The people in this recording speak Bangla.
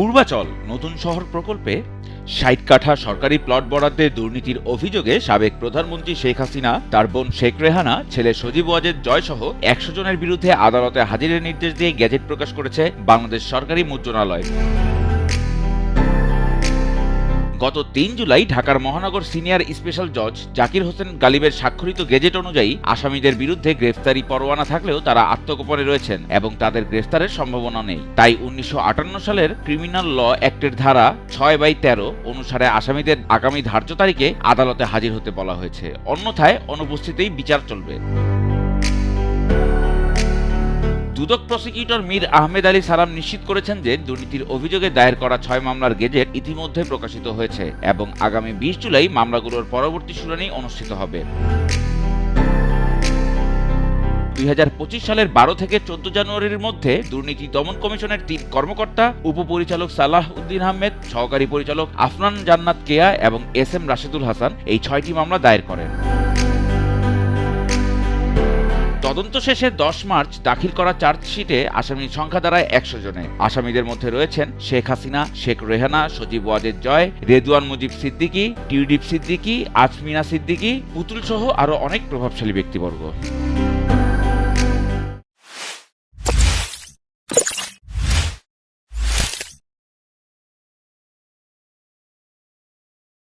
পূর্বাচল নতুন শহর প্রকল্পে ষাট কাঠা সরকারি প্লট বরাদ্দে দুর্নীতির অভিযোগে সাবেক প্রধানমন্ত্রী শেখ হাসিনা, তার বোন শেখ রেহানা, ছেলে সজীব ওয়াজেদ জয়সহ একশো জনের বিরুদ্ধে আদালতে হাজিরের নির্দেশ দিয়ে গ্যাজেট প্রকাশ করেছে বাংলাদেশ সরকারি মুদ্রণালয় গত তিন জুলাই ঢাকার মহানগর সিনিয়র স্পেশাল জজ জাকির হোসেন গালিবের স্বাক্ষরিত গেজেট অনুযায়ী আসামিদের বিরুদ্ধে গ্রেফতারি পরোয়ানা থাকলেও তারা আত্মগোপনে রয়েছেন এবং তাদের গ্রেফতারের সম্ভাবনা নেই। তাই উনিশশো আটান্ন সালের ক্রিমিনাল ল অ্যাক্টের ধারা ছয় বাই তেরো অনুসারে আসামিদের আগামী ধার্য তারিখে আদালতে হাজির হতে বলা হয়েছে। অন্যথায় অনুপস্থিতিতেই বিচার চলবে। দুদক প্রসিকিউটর মীর আহমেদ আলী সালাম নিশ্চিত করেছেন যে দুর্নীতির অভিযোগে দায়ের করা ছয় মামলার গেজেট ইতিমধ্যে প্রকাশিত হয়েছে এবং আগামী বিশ জুলাই মামলাগুলোর পরবর্তী শুনানি অনুষ্ঠিত হবে। দুই হাজার পঁচিশ সালের বারো থেকে চোদ্দ জানুয়ারির মধ্যে দুর্নীতি দমন কমিশনের তিন কর্মকর্তা, উপপরিচালক সালাহ উদ্দিন আহমেদ, সহকারী পরিচালক আফনান জান্নাত কেয়া এবং এস এম রাশেদুল হাসান এই ছয়টি মামলা দায়ের করেন। তদন্ত শেষে দশ মার্চ দাখিল করা চার্জশিটে আসামির সংখ্যা দাঁড়ায় একশো জনে। আসামিদের মধ্যে রয়েছেন শেখ হাসিনা, শেখ রেহানা, সজীব ওয়াজেদ জয় রেদুয়ান মুজিব সিদ্দিকী, টিউডিপ সিদ্দিকি, আজমিনা সিদ্দিকী পুতুল সহ আরও অনেক প্রভাবশালী ব্যক্তিবর্গ।